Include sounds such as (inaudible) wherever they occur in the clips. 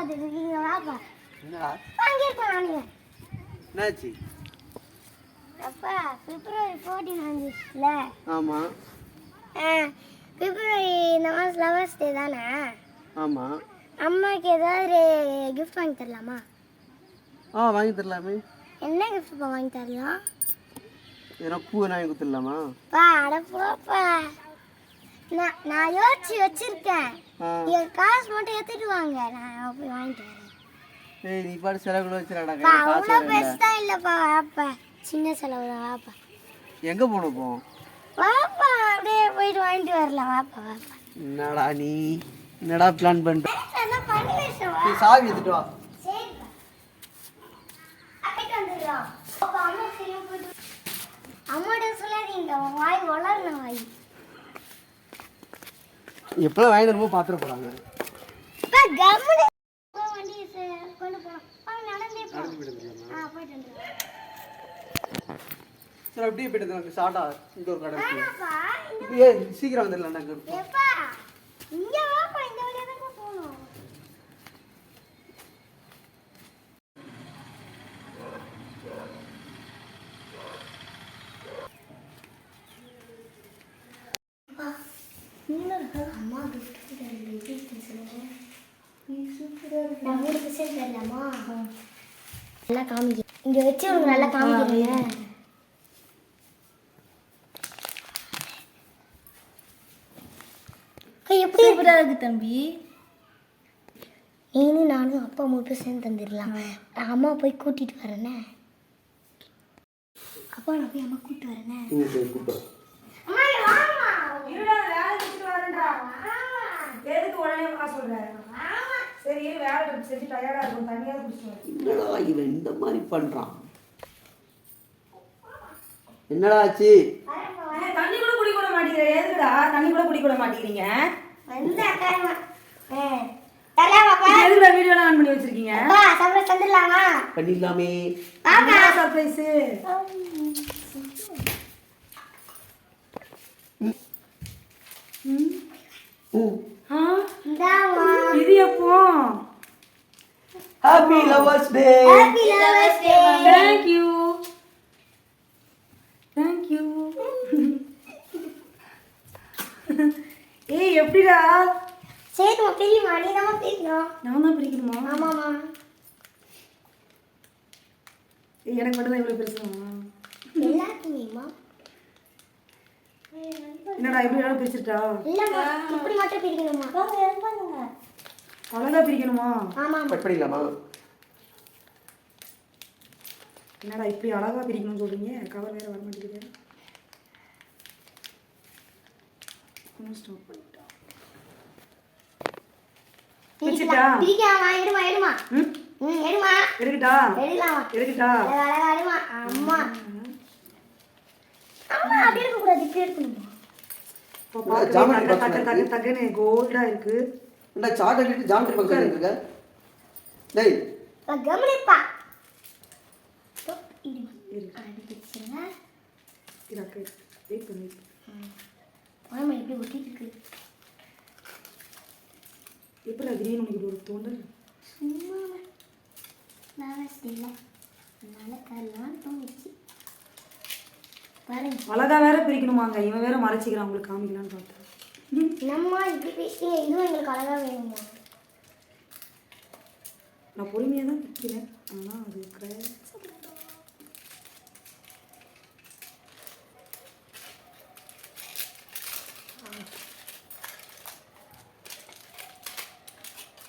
பார்த்துட்டு இருக்கீங்க வாப்பா என்னடா? வாங்கியிருக்கேன் நானே என்னாச்சு? அப்பா பிப்ரவரி ஃபோர்டீன் வந்துச்சுல. ஆமாம் பிப்ரவரி இந்த மாதம் லவர்ஸ் டே தானே? ஆமாம் அம்மாவுக்கு ஏதாவது கிஃப்ட் வாங்கி தரலாமா? ஆ வாங்கி தரலாமே. என்ன கிஃப்ட் வாங்கி தரலாம்? எனக்கு பூ வாங்கி கொடுத்துடலாமா? பா அட போப்பா. நான் நான் யோசிச்சு வச்சிருக்கேன். என் காசு மட்டும் எடுத்துட்டு வாங்க. நான் போய் வாங்கிட்டு வரேன். ஏய் நீ பாட்டு செலவு பா காசு அவ்வளோ பெருசா இல்லைப்பா வாப்பா. சின்ன செலவு தான் வாப்பா. எங்கே போகணும் இப்போ? வாப்பா அப்படியே போயிட்டு வாங்கிட்டு வரலாம். வாப்பா வாப்பா. என்னடா நீ? என்னடா பிளான் பண்ணிட்ட நீ சாவி எடுத்துட்டு வா. அம்மாட்ட சொல்லாதீங்க வாய் வளரணும் வாய். நடந்தே போ ஆ போயிட்டு வந்துடலாம். சரி அப்படியே போயிட்டு எனக்கு ஷார்ட்டா இங்கே ஒரு கடை சீக்கிரம் வந்துடலாம். நாங்கள் எப்பா இங்க வாப்பா இந்த வழியா தான் போகணும் அம்மா கிஃப்ட் நான் மூணு பர்சன்ட் தரலாமா நல்லா காமிக்க இங்க வச்சு உனக்கு நல்லா காமிக்கிறேன் எப்படி சூப்பரா இருக்கு தம்பி நீனும் நானும் அப்பா மட்டும் சேர்ந்து தந்துடலாம் நான் அம்மா போய் கூட்டிட்டு வரேனே அப்பா நான் போய் அம்மா கூட்டிட்டு வரேனே எதுக்கு உடனே வா சொல்றேன் சரி வேலை செஞ்சு டயர்டா இருக்கும் தனியாக குடிச்சிட்டு வரேன் என்னடா இவன் இந்த மாதிரி பண்ணுறான் என்னடா ஆச்சு? தண்ணி கூட குடிக்க விட மாட்டேங்கிறீங்க எதுக்குடா? தண்ணி கூட குடிக்க விட மாட்டேங்கிறீங்க? வந்து அக்கா தரலாமாப்பா எதுக்குடா வீடியோலாம் ஆன் பண்ணி வச்சிருக்கீங்க? தந்துடலாமா? பண்ணிடலாமே. சர்ப்ரைஸ் ம். இந்தாமா இது எப்போ? Happy lovers day happy lovers day thank you thank you ஏய் எப்படிடா? சரிம்மா பெரியம்மா நீ தான் பிரிக்கணும் நான் தான் பிரிக்கணுமா? ஆமாம்மா. எனக்கு மட்டும் தான் இவ்வளோ பெருசுமா எல்லாருக்குமேம்மா. என்னடா எப்படி வேணாலும் பிரிச்சுட்டா இல்லைம்மா இப்படி மட்டும் பிரிக்கணுமா வாங்க பண்ணுங்க. அழகா பிரிக்கணுமா? ஆமாம்மா கட் பண்ணிடலாமா என்னடா இப்படி அழகா பிரிக்கணும்னு சொல்றீங்க? கவர் வேற வர மாட்டேங்குது. ஸ்டாப் பண்ணிட்டா. பிரிச்சுட்டா? பிரிக்காமா எடுமா எடுமா. ம்? ம் எடுமா. எடுக்கட்டா? எடுக்கலாமா? எடுக்கட்டா? அழகா அழகா எடுமா அம்மா. அம்மா அப்படி இப்படி ஜாமெட்ரி பாக்ஸ் டக்குன்னு கோல்டா இருக்கு. என்ன சாக்லேட் ஜாமெட்ரி பாக்ஸ் இருக்க டேய். இருக்கு அடிக்கிச்சுங்க இது அக்கா வெயிட் பண்ணி. ஆமா இப்படி ஒட்டிட்டு இருக்கு எப்படி திடீர்னு உனக்கு ஒரு தோண்டல்? சும்மா நான் இல்லை அதனால தரலான்னு தோணுச்சு. அழகா வேற பிரிக்கணுமாங்க. இவன் வேற மறைச்சிக்கிறான். உங்களுக்கு காமிக்கலான்னு பார்த்தேன் நம்ம இப்படி பேசுறீங்க இதுவும் எங்களுக்கு அழகா வேணுமா? நான் பொறுமையாக தான் பிரிக்கிறேன் ஆனால் அது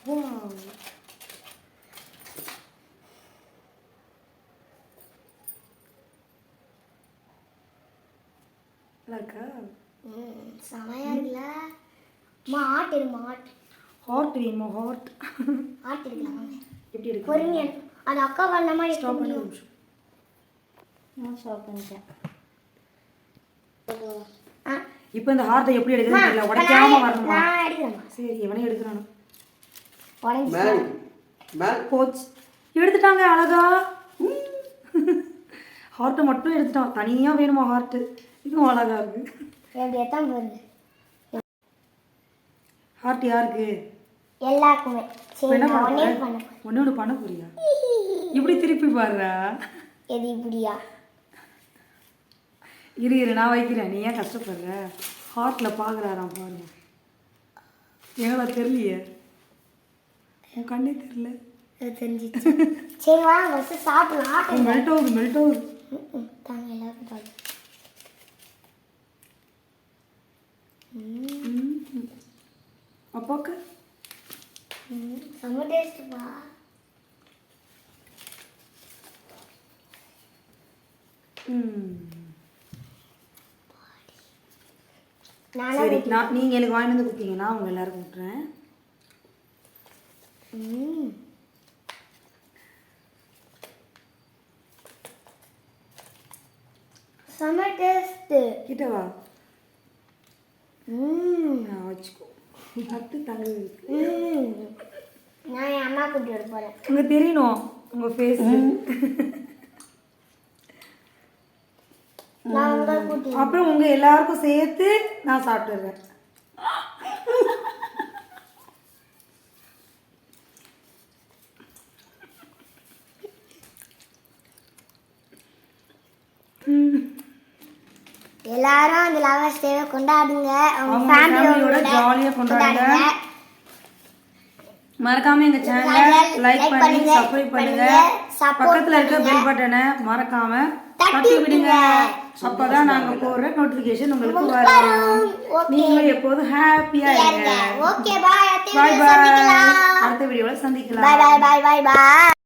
Wow. நல்லா இருக்கா ம் செமையா இருக்குல்ல அம்மா ஆட்டு எடுமா ஆட்டு ஹார்ட் வேணுமா ஹார்ட் ஆட்டு எடுக்கலாம். எப்படி இருக்கு? இருக்கு. அது அக்கா பண்ண மாதிரி ஸ்டாப் பண்ணி ஒரு நிமிஷம். நான் ஸ்டாப் பண்ணிட்டேன். இப்போ இந்த ஹார்ட்டை எப்படி எடுக்கிறதுன்னு தெரியல. உடைக்காம வரணுமா? நான் எடுக்கிறேம்மா சரி இவனே எடுக்கிறானு. உடஞ்சி போச்சு. எடுத்துட்டாங்க அழகா. ஹார்ட்டை (laughs) மட்டும் எடுத்துட்டான். தனியாக வேணுமா ஹார்ட்டு இதுவும் அழகா இருக்கு. எப்படி எத்தான் போகுது. ஹார்ட் யாருக்கு? எல்லாருக்குமே. சரி என்ன நான் ஒன்னே பண்ண பண்ண ஒன்று ஒன்று பண்ண போறியா? இப்படி திருப்பி பாடுறா? எது இப்படியா? இரு இரு நான் வைக்கிறேன். நீ ஏன் கஷ்டப்படுற? ஹார்ட்டில் பார்க்குறாராம் பாருங்க. எங்களா தெரியலையே? உன் கண்ணே தெரியல. அது தெரிஞ்சிச்சு. சரி வாங்க ஃபஸ்ட்டு சாப்பிடலாம். ஆட்டம் மெல்ட் ஆகுது மெல்ட் ஆகுது ம், தாங்க எல்லாருக்கும் பாரு. ம். அப்பாக்கு ம், செம்ம டேஸ்ட்டுப்பா ம் நானும் சரி நான் நீங்கள் எனக்கு வாங்கிட்டு வந்து கொடுத்தீங்கன்னா அவங்க எல்லாருக்கும் விட்டுறேன் ம் செம்ம டேஸ்ட்டு கிட்ட வா ம் நான் வச்சுக்கோ. பத்து தங்க நான் என் அம்மா கூட்டி வர போகிறேன் உங்க தெரியணும் உங்க ஃபேஸ் அப்புறம் உங்க எல்லாருக்கும் சேர்த்து நான் சாப்பிட்டுறேன். எல்லாரும் அந்த லவர்ஸ் டேவை கொண்டாடுங்க. அவங்க ஃபேமிலியோட ஜாலியாக கொண்டாடுங்க. மறக்காம எங்க சேனலை லைக் பண்ணி சப்ஸ்கிரைப் பண்ணுங்க பக்கத்துல இருக்க. பெல் பட்டனை மறக்காம தட்டி விடுங்க. அப்பதான் நாங்க போடுற நோட்டிபிகேஷன் உங்களுக்கு வரும். நீங்களும் எப்போதும் ஹாப்பியா இருங்க. ஓகே பாய் பாய் அடுத்த பாய் சந்திக்கலாம். அடுத்த வீடியோல சந்திக்கலாம். பாய் பாய் பாய் பாய்